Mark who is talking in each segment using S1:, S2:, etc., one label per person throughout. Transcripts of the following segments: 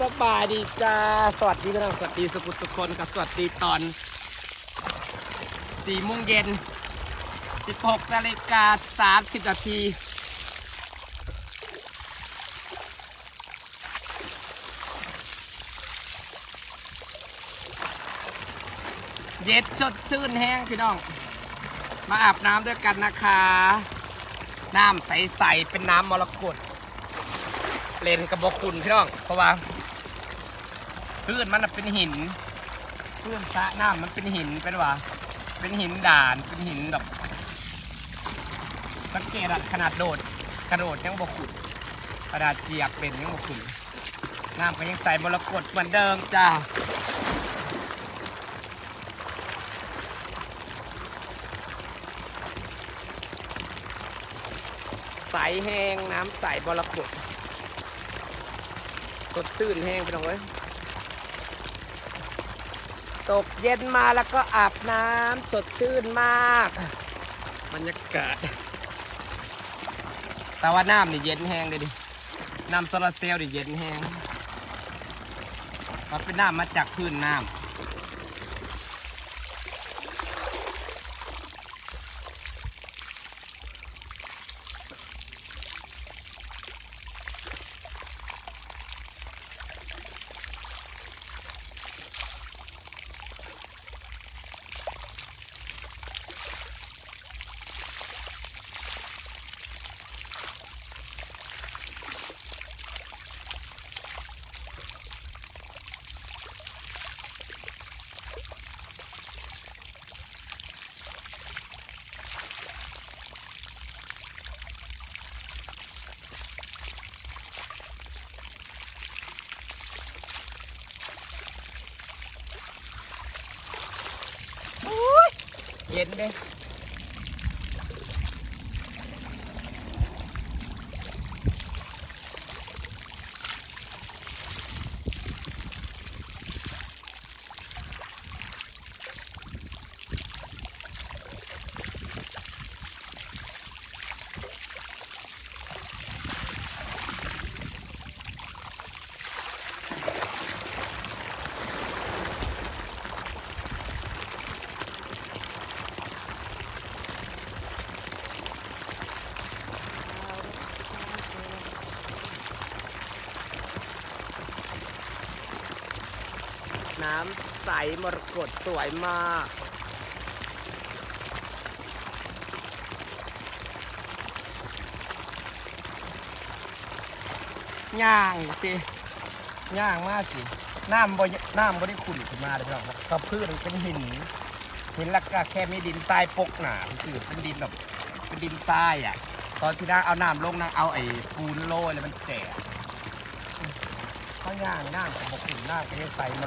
S1: สบายดีจ้า สวัสดีพี่น้องสวัสดีสุขุสุขคนกับสวัสดีตอนสี่โมงเย็นสิบหกนาฬิกาสามสิบนาทีเย็ดสดชื่นแห้งพี่น้อง มาอาบน้ำด้วยกันนะคะ น้ำใส ๆ เป็นน้ำมรกตเลนกระบอกคุณพี่น้อง เพราะว่า พื้นมันน่ะเป็นหินพื้นสระน้ำมันเป็นหินเป็นว่าเป็นหินด่านเป็นหินแบบสังเกตอะขนาดโดดกระโดดยังบกขุดกระดาษเจียบเป็นยังบกขุดน้ำก็ยังใส่มรกตเหมือนเดิมจ้าใสแห้งน้ำใสบรกตสดชื่นแห้งไปหน่อย ตกเย็นมาแล้วก็อาบน้ำสดชื่นมากบรรยากาศ แต่ว่าน้ำนี่เย็นแห้งเลยดิ น้ำโซลาร์เซลล์นี่เย็นแห้งมันเป็นน้ำมาจากพื้นน้ำ เย็นเด้น้ำใสมรกตสวยมาก ย่างสิย่างมากสิ น้ำบ่ยน้ำบ่ได้ขุ่นขึ้นมาเลยพี่น้องก็พืชมันเป็นหินหินแล้วก็แค่มีดินทรายปกหนาคือเป็นดินแบบเป็นดินทรายอะ ตอนที่นางเอาน้ำลงนางเอาไอ้ปูนโรยแล้วมันแก่เขาย่างน้ำกับบกขุ่นน้ำก็ยังใส่มา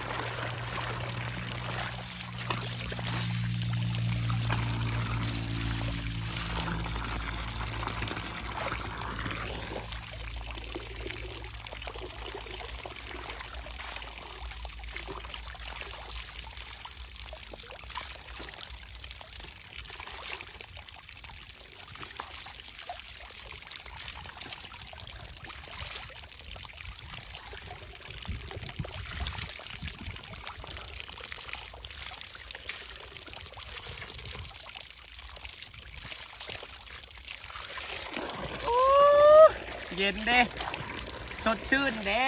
S1: เย็นเด้ สดชื่นเด้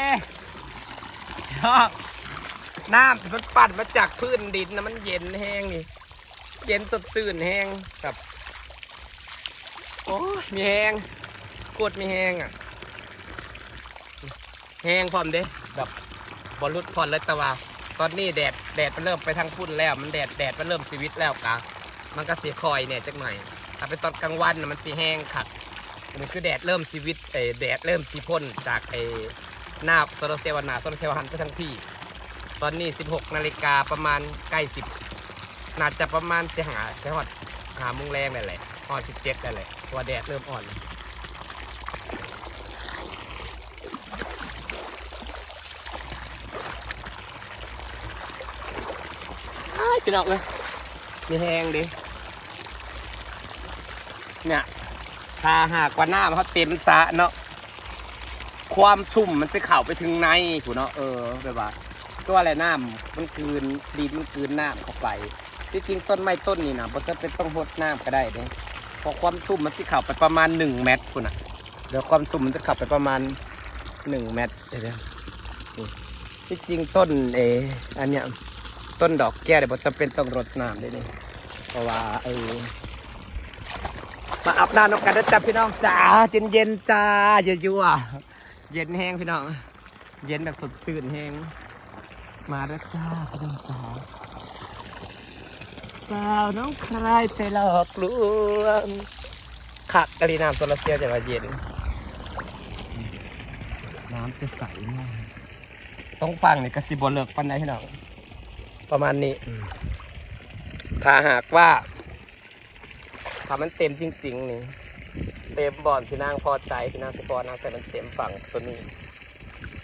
S1: น้ำมันปั่นมาจากพื้นดินนะมันเย็นแห้งนี่ เย็นสดชื่นแห้งแบบโอ้มีแห้งกดมีแห้งอะ แห้งพร้อมเด้แบบบอลลุดพอนเลยต่ว่าตอนนี้แดดแดดมันเริ่มไปทางพุ่นแล้ว มันแดดแดดมันเริ่มชีวิตแล้วกะมันก็เสียคอยเนี่ยจักหน่อยถ้าเป็นตอนกลางวันมันสีแห้งขัด อันนี้คือแดดเริ่มชีวิตเอแดดเริ่มสีพ่นจากไอหน้าโซลาร์เซลล์หนาโซลาร์เซลล์หันไปทางพี่ ตอนนี้ 16 นาฬิกาประมาณใกล้ 10 น่าจะประมาณเสียหาเสียหอดหามุงแรงนั่นแหละหอด17นั่นแหละเพราะว่าแดดเริ่มอ่อนอ้ายพี่น้องเลยมีแหงดิเนี่ย ถ้าหากว่าน้ำเขาเต็มสระเนาะความชุ่มมันจะเข้าไปถึงในถูกเนาะเออแบบว่าตัวอะไรน้ำมันกลืนดินมันกลืนน้ำเข้าไปที่จริงต้นไม้ต้นนี่นะมันจะเป็นต้องหดน้ำก็ได้เด้เพราะความซุ่มมันจะเข้าไปประมาณหนึ่งเมตรคุณอะเดี๋ยวความซุ่มมันจะเข้าไปประมาณหนึ่งเมตรเดี๋ยวๆนี่ที่จริงต้นเอออันเนี้ยต้นดอกแก้เดี๋ยวจะเป็นต้องรดน้ำด้วยนี่เพราะว่าเออ มาอาบน้ำนกกันนะจ๊ะพี่น้องจ้าเย็นเย็นๆจ้าเยอะๆเย็นแห้งพี่น้อง เย็นแบบสดชื่นแห้งมาแล้วจ้าพี่น้องจ้าสาวน้องใครไปหลอกลวงขักกะลีน้ำโซลาร์เซลล์จะมาเย็น น้ำจะใสมากต้องฟังนี่กระสิบเลิกปันไดพี่น้องประมาณนี้ ถ้าหากว่า ถ้ามันเต็มจริง ๆ นี่ เต็มบ่อลที่นางพอใจที่นางสปอร์นางแต่มันเต็มฝั่งตัวนี้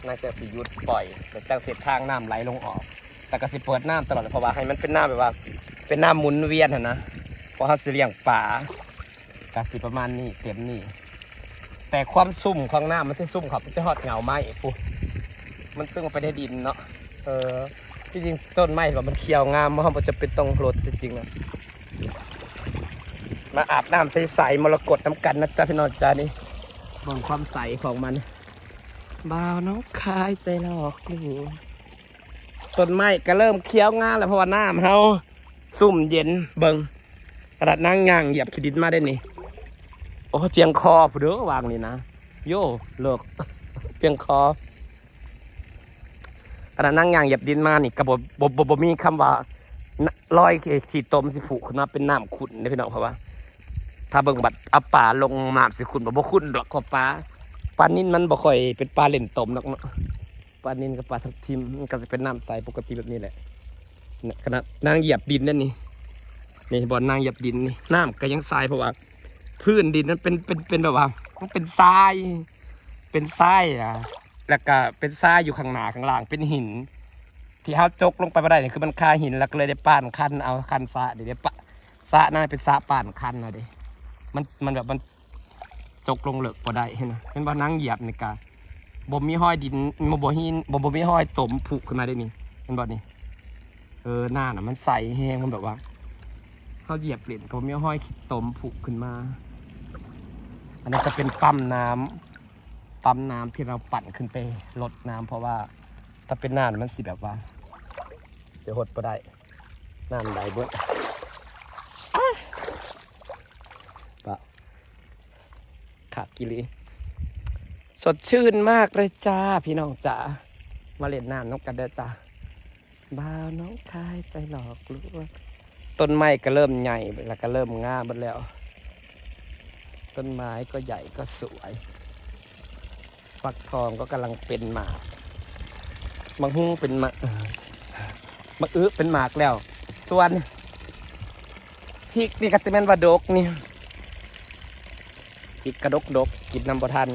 S1: นางจะสิยุดปล่อยแต่จังเสร็จทางน้ำไหลลงออก แต่ก็สิเปิดน้ำตลอดเลยเพราะว่าให้มันเป็นน้ำแบบว่า เป็นน้ำหมุนเวียนนะเพราะเขาสิเลี้ยงป่ากสิประมาณนี้เต็มนี่แต่ความซุ่มของน้ำมันจะซุ่มครับมันจะหอดเหงาไหมปุ๊มันซึ่งไปได้ดินเนาะเออที่จริงต้นไม้แบบมันเขียวงามมันจะเป็นตรงโรดจริงๆนะ มาอาบน้ำใสๆมรกตน้ำกันนะจ๊ะพี่น้องจ้านี่มองความใสของมันบ่าวน้องคายใจหลอกลูกต้นไม้ก็เริ่มเคี้ยวงามแล้วเพราะว่าน้ำเฮาซุ่มเย็นเบิงกระดาษนั่งย่างเหยียบขีดินมาได้นี่โอ้ยเพียงคอผู้เด้อวางนี่นะโย่เลิกเพียงคอกระดาษนั่งย่างเหยียบดินมานี่กระบบบบบบมีคำว่าลอยขีดตมสิผูกขึ้นมาเป็นน้ำขุ่นนะพี่น้องเพราะว่า ถ้าเบิ่งบัดเอาป่าลงน้ำสิคุณบ่บ่คุณดอกปลาปลานิ่นมันบ่ค่อยเป็นปลาเล่นตมดอกเนาะปลานิ่นกับปลาทับทิมมันก็จะเป็นน้ำใสปกติแบบนี้แหละขนาดนางเหยียบดินนั่นนี่นี่บอลนางเหยียบดินนี่น้ำก็ยังทรายเพราะว่าพื้นดินนั้นเป็นเป็นเป็นแบบว่ามันเป็นทราย เป็นทรายอะแล้วก็เป็นทรายอยู่ข้างหน้าข้างล่างเป็นหิน ที่เขาจกลงไปไม่ได้เนี่ยคือมันคาหินแล้วก็เลยได้ป้านคันเอาคันสะเดี๋ยวได้ปะสะนั่นเป็นสะป้านคันนะเด้ มันมันแบบมันจกลงเหลือกพอได้เห็นไหมเป็นบ่านั่งเหยียบในกาบ่มีห้อยดินบ่บ่หินบ่บ่มีห้อยตมผุขึ้นมาได้นี่เป็นบ่นี่เออหน้าน่ะมันใสแห้งมันแบบว่าเขาเหยียบเหรียญก็บ่มีห้อยตมผุขึ้นมา อันนี้จะเป็นปั๊มน้ำปั๊มน้ำที่เราปั่นขึ้นไปลดน้ำเพราะว่าถ้าเป็นน้ำมันสิแบบว่า เสียหดบ่ได้น้ำไหลเบิด ปะ ขากิริสดชื่นมากเลยจ้า พี่น้องจ๋ามาเล่นน้ำน้องกันเด้อจ้าบ้าวน้องคายใจหลอกลวงต้นไม้ก็เริ่มใหญ่แล้วก็เริ่มงามหมดแล้ว ต้นไม้ก็ใหญ่ก็สวยฟักทองก็กำลังเป็นหมากบางหุ้งเป็นหมากมะอื้อเป็นหมากแล้ว ส่วนพริกนี่ก็จะเป็นวาดกนี่ อีกกระดกดกกินน้ำประทัน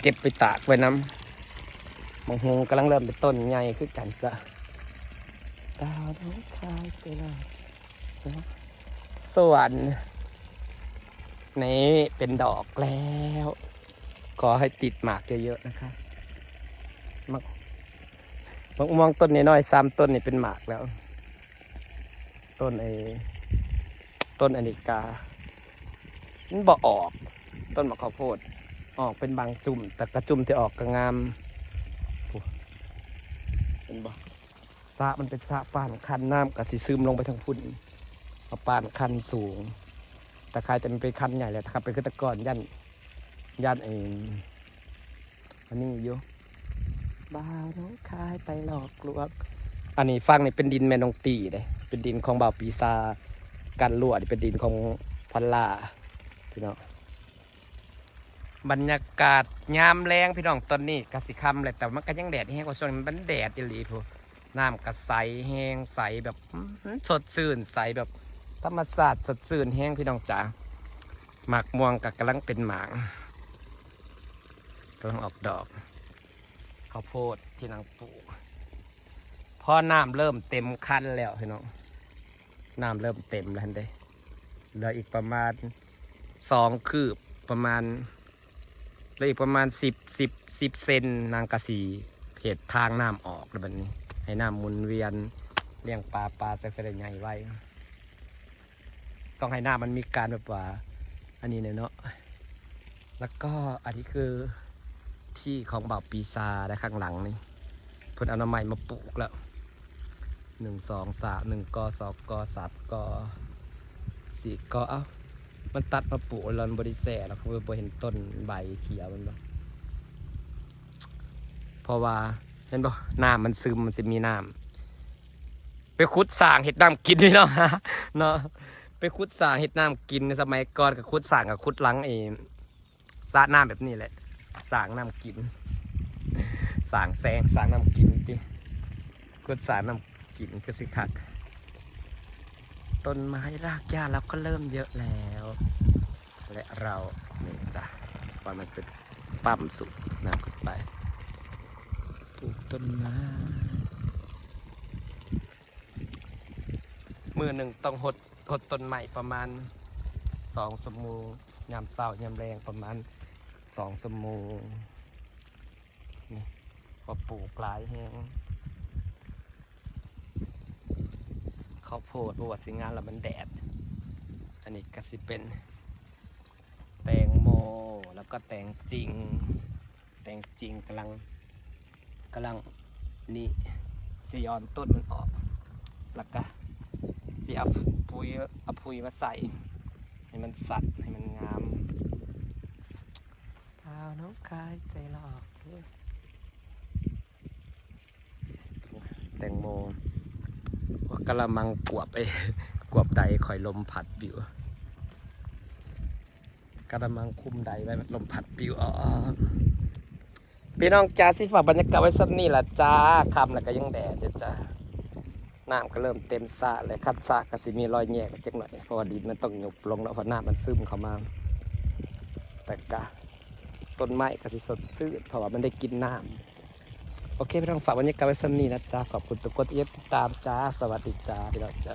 S1: เก็บไปตากไว้น้ำบางหงกำลังเริ่มเป็นต้นใหญ่ขึ้นกันจ้ะดาวน้องคายไปล้วส่วนนี่เป็นดอกแล้ว ขอให้ติดหมากเยอะๆนะคะมักมะม่วงต้นน้อยๆสามต้นนี่เป็นหมากแล้ว ต้นไอ้ต้นอเนกา มันบ่ออกต้นมะข้าวโพด ออกเป็นบางจุ่ม แต่กระจุ่มที่ออกก็งามเป็นบ่สระมันเป็นสระป่านคันน้ำกับสิซึมลงไปทางพุ่นเอาป่านคันสูงแต่ใครจะมันเป็นคันใหญ่แหละถ้าเป็นขึ้นตะกอนยันยันเองอันนี้อยู่บ้าวน้องคายไปหลอกลวงอันนี้ฟังนี่เป็นดินแมนองตีเลยเป็นดินของบ่าวปีซากันลวดเป็นดินของพันลา พี่น้องบรรยากาศยามแรงพี่น้องตอนนี้กสิคำเลยแต่มันก็ยังแดดแห้งกว่าช่วงนี้มันแดดอีหลีพูน้ำก็ใสแห้งใสแบบสดชื่นใสแบบธรรมศาสตร์สดชื่นแห้งพี่น้องจ๋าหมากม่วงกับกำลังเป็นหมากกำลังออกดอกข้าวโพดที่นางปลูกพอน้ำเริ่มเต็มคันแล้วพี่น้องน้ำเริ่มเต็มแล้วเห็นเด้เหลืออีกประมาณ สองคืบประมาณแล้วอีกประมาณสิบสิบสิบเซนนางกะสีเพจทางน้ำออกแล้วแบบนี้ ให้น้ำหมุนเวียนเลี้ยงปลาปลาจะเสด็จใหญ่ไว้ ต้องให้น้ำมันมีการแบบว่า อันนี้เนี่ยเนาะแล้วก็อันนี้คือที่ของบ่าวปีซาและข้างหลังนี่เพิ่นเอาน้ำใหม่มาปลูกแล้วหนึ่งสองสามหนึ่งกอสองกอสามกอสี่กอเอ้า มันตัดมาปลูกแล้วมันบริแสแล้วเขาบ่เห็นต้นใบเขียวมันบ่เพราะว่าเห็นบ่น้ำมันซึมมันสิมีน้ำไปขุดสางเห็ดน้ำกินนี่เนาะเนาะไปขุดสางเห็ดน้ำกินในสมัยก่อนกับขุดสางกับขุดหลังเองสระน้ำแบบนี้แหละสางน้ำกินสางแสงสางน้ำกินติขุดสางน้ำกินก็สิคัก ต้นไม้รากหญ้าเราก็เริ่มเยอะแล้ว และเราเนี่ยจ้ะว่ามันเป็นปั๊มสุดน้ำขึ้นไปปลูกต้นไม้มือหนึ่งต้องหดหดต้นใหม่ประมาณสองสมูยามเศร้ายามแรงประมาณสองสมูนี่พอปลูกหลายแหง ข้าวโพดบวชสิงานแล้วมันแดด อันนี้ก็สิเป็น แตงโมแล้วก็แตงจริง แตงจริงกำลังกำลังนี่สีออนต้นมันออก แล้วก็สีเอาปุ๋ยเอาปุ๋ยมาใส่ ให้มันสัดให้มันงามเปล่าน้องคายใจหลอกเว้ยแตงโมว่า กระมังกวบไอ้กวบใดคอยลมผัดปิวกระมังคุมใดไว้ลมผัดปิวอ๋อพี่น้องจ้าสิฝากบรรยากาศไว้สักนี่ละจ้าคำแล้วก็ยังแดดจ้าน้ำก็เริ่มเต็มสระเลยคัดสระก็สิมีรอยแยกจักหน่อยเพราะว่าดินมันต้องหยุบลงแล้วเพราะน้ำมันซึมเข้ามา แต่กะต้นไม้ก็สิสดชื่นเพราะว่ามันได้กินน้ำ โอเคพี่น้องฝากบรรยากาศไว้สักนี้นะจ๊ะขอบคุณทุกคนที่ติดตามจ้าสวัสดีจ้าพี่น้องจ้า